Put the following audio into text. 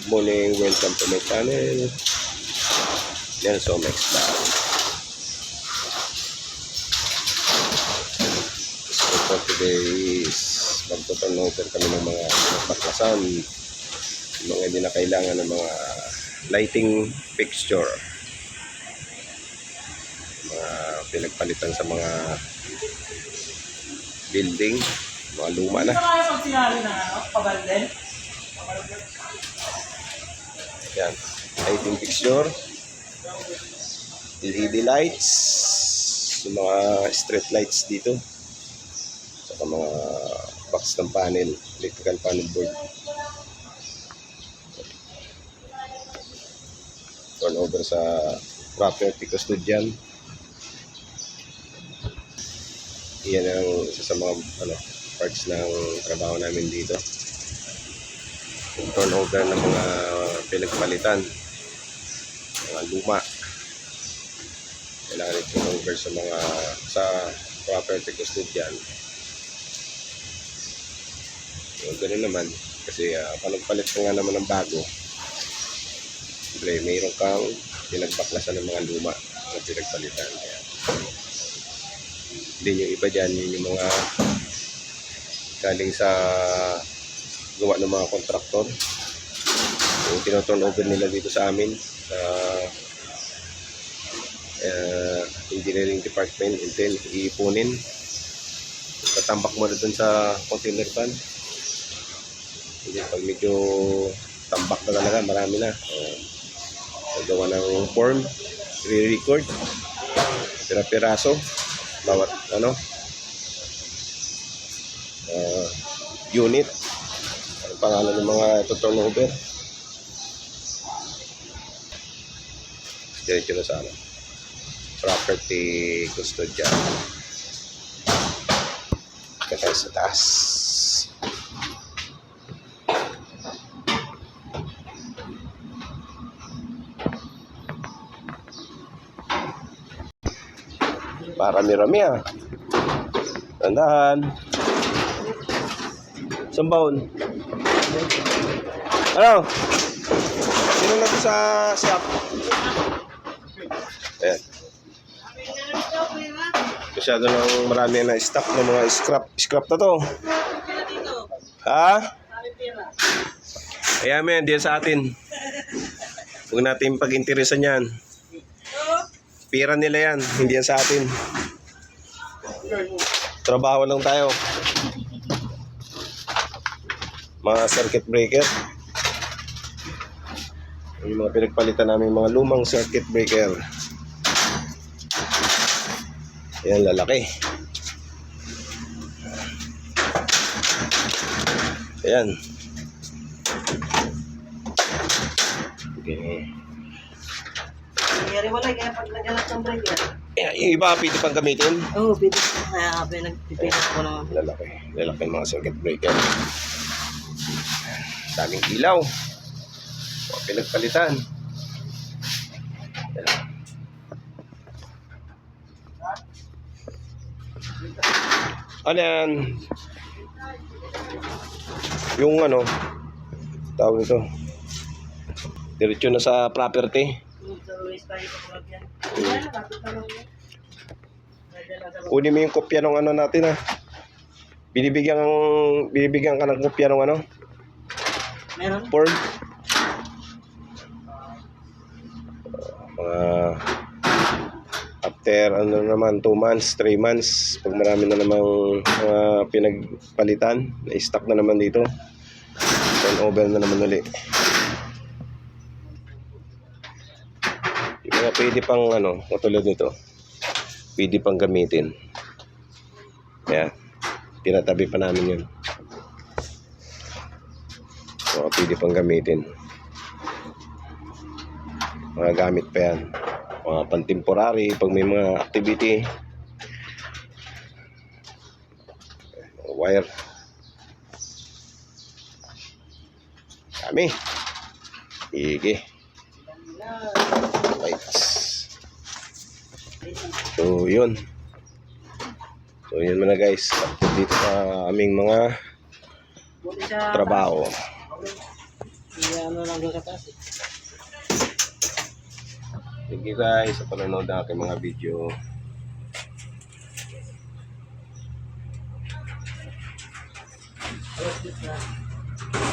Good morning, welcome to my channel. Nelson Max Vlog. So for today is magtuturn over kami ng mga. Yung mga hindi na kailangan ng mga lighting fixture. Mga pinagpalitan sa mga building, mga luma na. Ito kaya pag sinali ng ano, pabalden? Yan. Lighting fixture. LED lights. Yung mga street lights dito. Saka mga box ng panel. Electrical panel board. Turn over sa property custodian. Iyan ang isa sa mga ano, parts ng trabaho namin dito turnover ng mga pinagpalitan. Mga luma. Kailangan i-turnover sa mga sa property custodian so, ganun naman. Kasi uh, panagpalit ka nga naman ng bago. Siyempre mayroon kang pinagbaklasan ng mga luma na pinagpalitan. Kaya hindi yung iba dyan. Yun yung mga galing sa gawa ng mga kontraktor. Yung tinoturn over nila dito sa amin sa uh, engineering department then iipunin. Tatambak mo na dun sa container van. Hindi, pag medyo tambak na talaga, marami na. Uh, gawa ng form, re-record, pira-piraso, bawat ano, uh, unit ang pangalan ng mga ito turnover diretso na sa ano property custodian kaya sa taas Parami-rami ah. Tandaan. Sambaon. Ano? Sino na sa shop? Ayan. Masyado nang marami na stock ng mga scrap. Scrap na to. Ha? Ayan men, diyan sa atin. Huwag natin pag-interesan yan. Pira nila yan, hindi yan sa atin. Trabaho lang tayo. Mga circuit breaker. Yung mga pinagpalitan namin mga lumang circuit breaker. Yan, lalaki. Ayan. Okay. Nangyari wala, kaya pag nagalat ng break yan. Ayan, yung iba, pwede pang gamitin. Oo, oh, pwede. Kaya pinagpipili ko ng... Lalaki. Lalaki mga circuit breaker. Daming ilaw. O, pinagpalitan. Ayan. Ano yan? Yung ano, tawag ito. Diretso na sa property. Kunin mo yung kopya ng ano natin ha. Binibigyan, binibigyan ka ng kopya ng ano, Meron? form. Mga after ano naman 2 months, 3 months, pag marami na namang mga pinagpalitan, na-stock na naman dito. Turn over na naman uli. Yung mga pwede pang ano, katulad nito, pwede pang gamitin. Kaya, tinatabi pa namin yun. Mga pwede pang gamitin. Mga gamit pa yan. Mga pantemporary, pag may mga activity. Wire. Dami. Sige. Lights. So, yun. So, yun muna guys. Dito sa aming mga trabaho. ano lang doon sa taas eh. Thank you guys sa panonood ng aking mga video. 10 na.